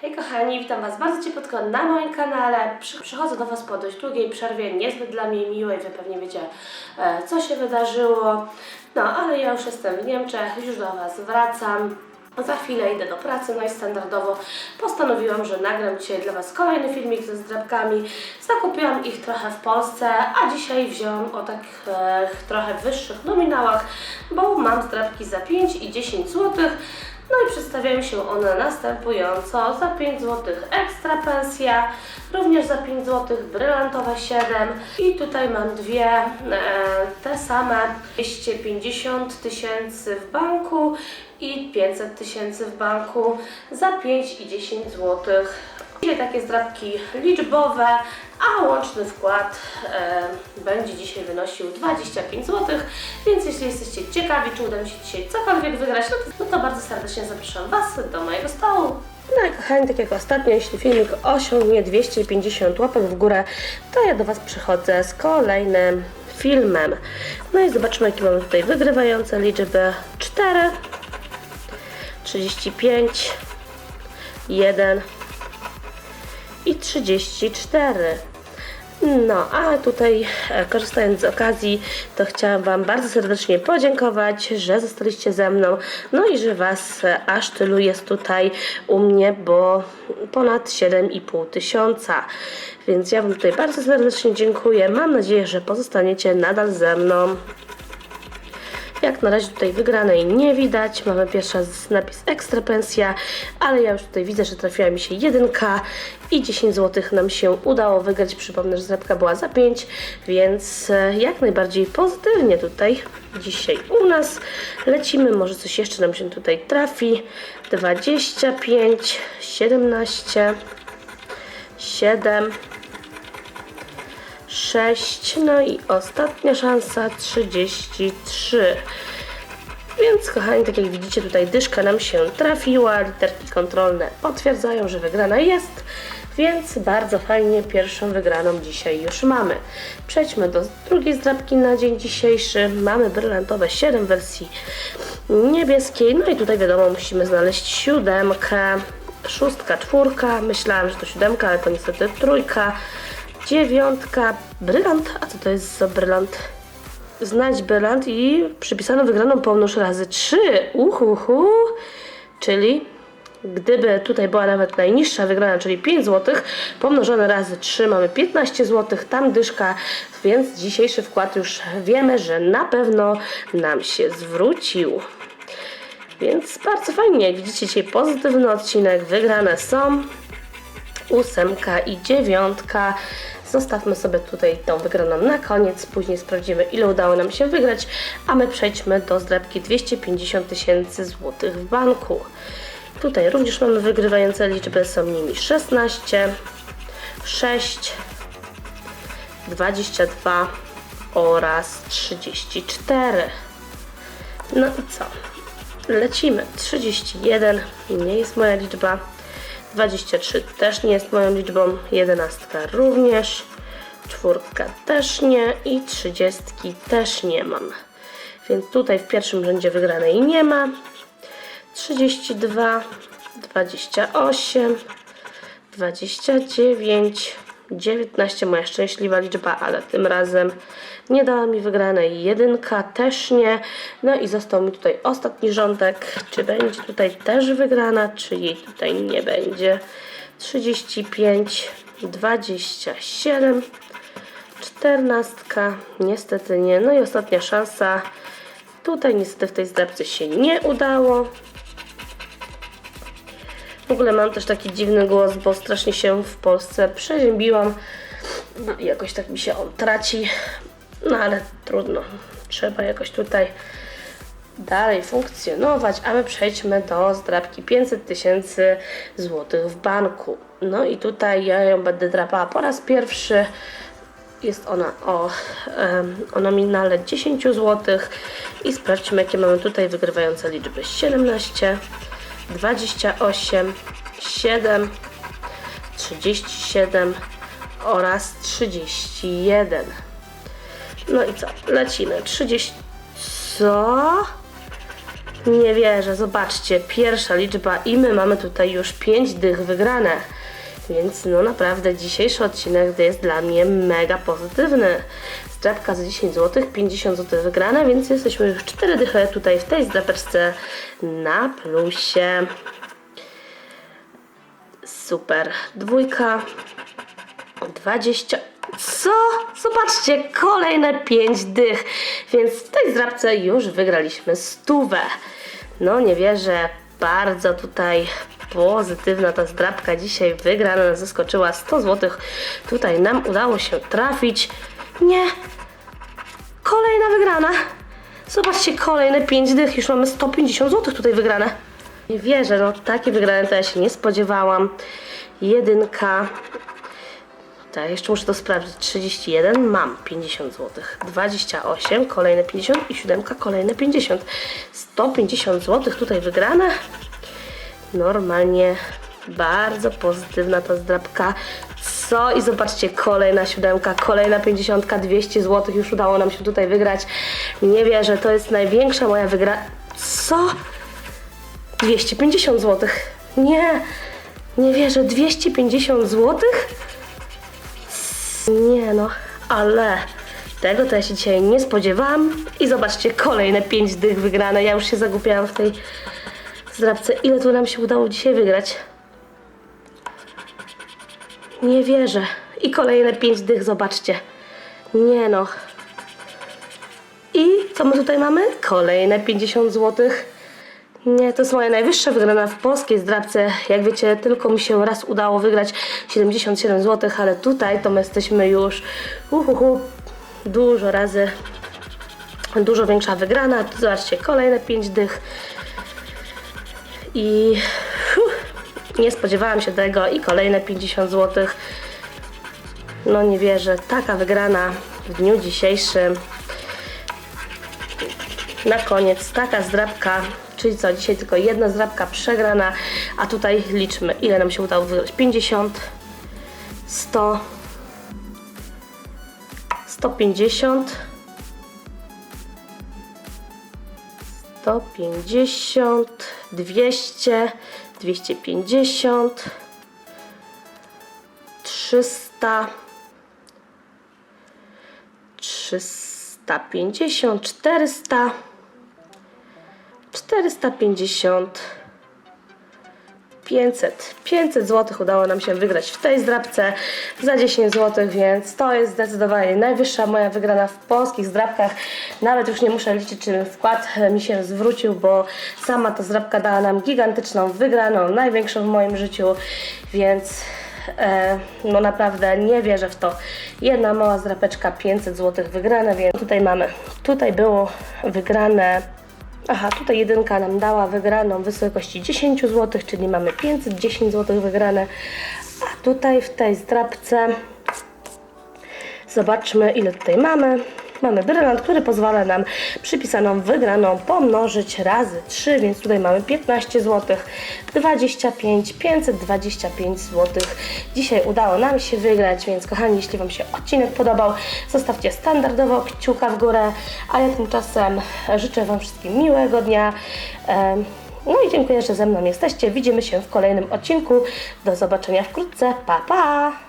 Hej kochani, witam Was bardzo ciepłotko na moim kanale. Przy- Przychodzę do Was po dość długiej przerwie, niezbyt dla mnie miłej, Wy pewnie wiecie e, co się wydarzyło. No, ale ja już jestem w Niemczech, już do Was wracam. Za chwilę idę do pracy, no i standardowo postanowiłam, że nagram dzisiaj dla Was kolejny filmik ze zdrabkami. Zakupiłam ich trochę w Polsce, a dzisiaj wziąłam o takich e, trochę wyższych nominałach, bo mam zdrabki za 5 i 10 złotych. No i przedstawiają się one następująco. Za 5 zł ekstra pensja, również za 5 zł brylantowe 7 i tutaj mam dwie e, te same 250 tysięcy w banku i 500 tysięcy w banku za 5 i 10 zł. Dzisiaj takie zdrabki liczbowe, a łączny wkład e, będzie dzisiaj wynosił 25 zł, więc jeśli jesteście ciekawi, czy uda mi się dzisiaj cokolwiek wygrać, no to, no to bardzo serdecznie zapraszam Was do mojego stołu. No i kochani, tak jak ostatnio, jeśli filmik osiągnie 250 łapek w górę, to ja do Was przychodzę z kolejnym filmem. No i zobaczmy, jakie mamy tutaj wygrywające liczby 4, 35, 1 i 34. No, a tutaj e, korzystając z okazji, to chciałam Wam bardzo serdecznie podziękować, że zostaliście ze mną, no i że Was e, aż tylu jest tutaj u mnie, bo ponad 7,5 tysiąca. Więc ja Wam tutaj bardzo serdecznie dziękuję. Mam nadzieję, że pozostaniecie nadal ze mną. Jak na razie tutaj wygranej nie widać. Mamy pierwszy raz napis ekstra pensja, ale ja już tutaj widzę, że trafiła mi się jedynka i 10 zł nam się udało wygrać. Przypomnę, że zdrabka była za 5, więc e, jak najbardziej pozytywnie tutaj dzisiaj u nas. Lecimy, może coś jeszcze nam się tutaj trafi. 25, 17, 7, 6, no i ostatnia szansa 33. Więc kochani, tak jak widzicie tutaj dyszka nam się trafiła, literki kontrolne potwierdzają, że wygrana jest, więc bardzo fajnie pierwszą wygraną dzisiaj już mamy. Przejdźmy do drugiej zdrabki na dzień dzisiejszy. Mamy brylantowe 7 wersji niebieskiej, no i tutaj wiadomo musimy znaleźć siódemkę, szóstka, czwórka, myślałam, że to siódemka, ale to niestety trójka, dziewiątka, brylant, a co to jest za brylant? Znać brylant i przypisano wygraną pomnóż razy 3. Uhuhu. Czyli gdyby tutaj była nawet najniższa wygrana, czyli 5 zł, pomnożone razy 3 mamy 15 zł, tam dyszka, więc dzisiejszy wkład już wiemy, że na pewno nam się zwrócił. Więc bardzo fajnie, jak widzicie dzisiaj pozytywny odcinek, wygrane są ósemka i dziewiątka. Zostawmy sobie tutaj tą wygraną na koniec, później sprawdzimy ile udało nam się wygrać, a my przejdźmy do zdrabki 250 tysięcy złotych w banku. Tutaj również mamy wygrywające liczby, są nimi 16, 6, 22 oraz 34. No i co? Lecimy. 31 nie jest moja liczba. 23 też nie jest moją liczbą, 11 również, czwórka też nie i 30 też nie mam. Więc tutaj w pierwszym rzędzie wygranej nie ma. 32, 28, 29, 19 moja szczęśliwa liczba, ale tym razem nie dała mi wygranej jedynka, też nie. No i został mi tutaj ostatni rządek. Czy będzie tutaj też wygrana, czy jej tutaj nie będzie? 35, 27, 14, niestety nie. No i ostatnia szansa. Tutaj niestety w tej zdrabce się nie udało. W ogóle mam też taki dziwny głos, bo strasznie się w Polsce przeziębiłam. No, jakoś tak mi się on traci. No ale trudno. Trzeba jakoś tutaj dalej funkcjonować, a my przejdźmy do zdrabki 500 tysięcy złotych w banku. No i tutaj ja ją będę drapała po raz pierwszy. Jest ona o, o nominale 10 zł i sprawdźmy jakie mamy tutaj wygrywające liczby 17, 28, 7, 37 oraz 31. No i co? Lecimy. 30. Co? Nie wierzę, zobaczcie, pierwsza liczba i my mamy tutaj już 5 dych wygrane. Więc no naprawdę dzisiejszy odcinek jest dla mnie mega pozytywny. Zdrabka za 10 zł, 50 zł wygrane, więc jesteśmy już 4 dychy tutaj w tej zdrapeczce na plusie. Super. Dwójka. 20. Co? Zobaczcie, kolejne 5 dych. Więc w tej zdrabce już wygraliśmy stówę. No nie wierzę, bardzo tutaj pozytywna ta zdrabka dzisiaj wygrana, zaskoczyła 100 zł. Tutaj nam udało się trafić. Nie. Kolejna wygrana. Zobaczcie, kolejne 5 dych. Już mamy 150 zł tutaj wygrane. Nie wierzę, no takie wygrane to ja się nie spodziewałam. Jedynka. Tak, jeszcze muszę to sprawdzić. 31, mam 50 zł. 28, kolejne 50 i 7, kolejne 50. 150 zł tutaj wygrane. Normalnie bardzo pozytywna ta zdrabka. Co? I zobaczcie, kolejna siódemka, kolejna 50, 200 zł już udało nam się tutaj wygrać. Nie wierzę, to jest największa moja wygra... Co? 250 zł. Nie, nie wierzę, 250 zł? Nie no, ale tego to ja się dzisiaj nie spodziewałam. I zobaczcie, kolejne 5 dych wygrane. Ja już się zagupiałam w tej zdrabce. Ile tu nam się udało dzisiaj wygrać? Nie wierzę. I kolejne 5 dych, zobaczcie. Nie no. I co my tutaj mamy? Kolejne 50 zł. Nie, to jest moja najwyższa wygrana w polskiej zdrabce. Jak wiecie, tylko mi się raz udało wygrać 77 zł, ale tutaj to my jesteśmy już uhuhu, dużo razy dużo większa wygrana. Zobaczcie, kolejne 5 dych. I nie spodziewałam się tego i kolejne 50 zł. No nie wierzę, taka wygrana w dniu dzisiejszym. Na koniec taka zdrabka, czyli co, dzisiaj tylko jedna zdrabka przegrana, a tutaj liczmy, ile nam się udało wygrać. 50, 100, 150, 150, 200, 250, 300, 350, 400, 450, 500. 500 zł udało nam się wygrać w tej zdrabce za 10 zł, więc to jest zdecydowanie najwyższa moja wygrana w polskich zdrabkach. Nawet już nie muszę liczyć, czy wkład mi się zwrócił, bo sama ta zdrabka dała nam gigantyczną wygraną, największą w moim życiu, więc e, no naprawdę nie wierzę w to. Jedna mała zdrapeczka, 500 zł wygrane, więc tutaj mamy, tutaj było wygrane Aha, tutaj jedynka nam dała wygraną w wysokości 10 zł, czyli mamy 510 zł wygrane. A tutaj w tej zdrabce zobaczmy ile tutaj mamy. Mamy brylant, który pozwala nam przypisaną wygraną pomnożyć razy 3, więc tutaj mamy 15 zł, 25, 525 zł. Dzisiaj udało nam się wygrać, więc kochani, jeśli Wam się odcinek podobał, zostawcie standardowo kciuka w górę, a ja tymczasem życzę Wam wszystkim miłego dnia. No i dziękuję, że ze mną jesteście. Widzimy się w kolejnym odcinku. Do zobaczenia wkrótce. Pa, pa!